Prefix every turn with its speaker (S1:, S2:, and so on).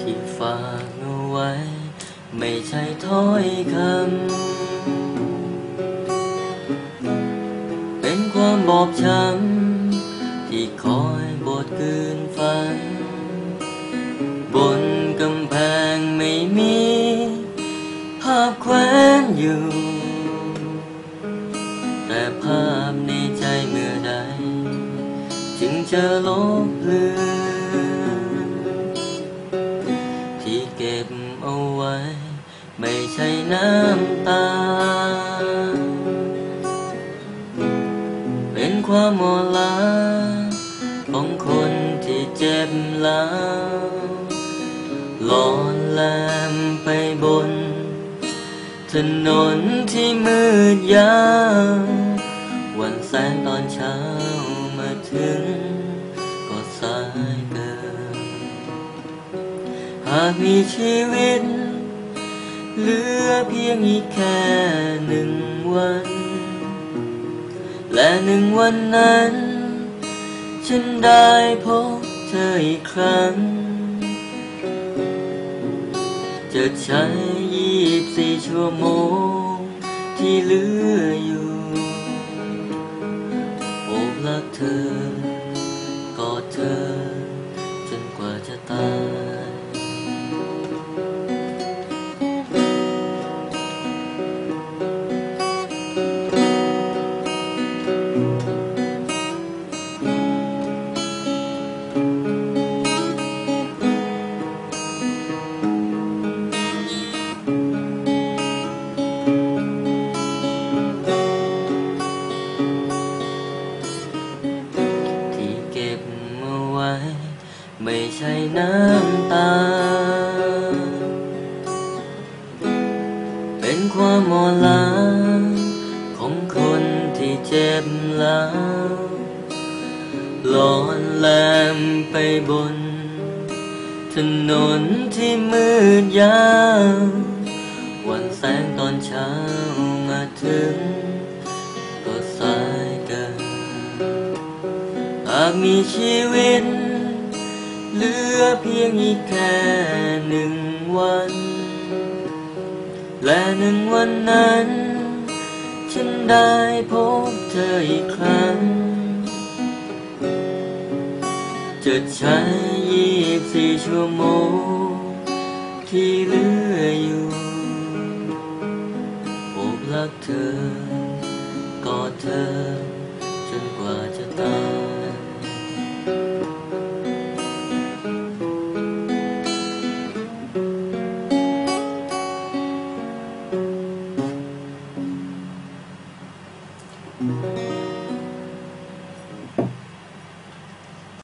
S1: ที่ฝากเอาไว้ ไม่ใช่ถ้อยคำ ความบอบช้ำที่คอยบดกืนฝัน บนกำแพงไม่มี ภาพแขวนอยู่ แต่ภาพในใจเมื่อใด จึงจะลบเลือนที่เก็บเอาไว้ ไม่ใช่น้ำตา หมดลาของคนที่เจ็บแล้วหลอนแลมไปบน ถนนที่มืดยาววันแสงตอนเช้ามาถึง ก็สายเกิน หากมีชีวิต เหลือเพียงอีกแค่หนึ่งวัน และหนึ่งวันนั้น ฉันได้พบเธออีกครั้ง จะใช้ยี่บสี่ชั่วโมงที่เหลืออยู่โอบรักเธอกอดเธอ จนกว่าจะตาย ไม่ใช่น้ำตา เป็นความหมดลาของคนที่เจ็บแล้วหลอนแลมไปบน ถนนที่มืดยาววันแสงตอนเช้ามาถึง ก็สายเกินหากมีชีวิต เหลือเพียงอีกแค่หนึ่งวัน และหนึ่งวันนั้น ฉันได้พบเธออีกครั้ง จะใช้ยี่สิบสี่ชั่วโมง ที่เหลืออยู่โอบรักเธอกอดเธอ จนกว่าจะตาย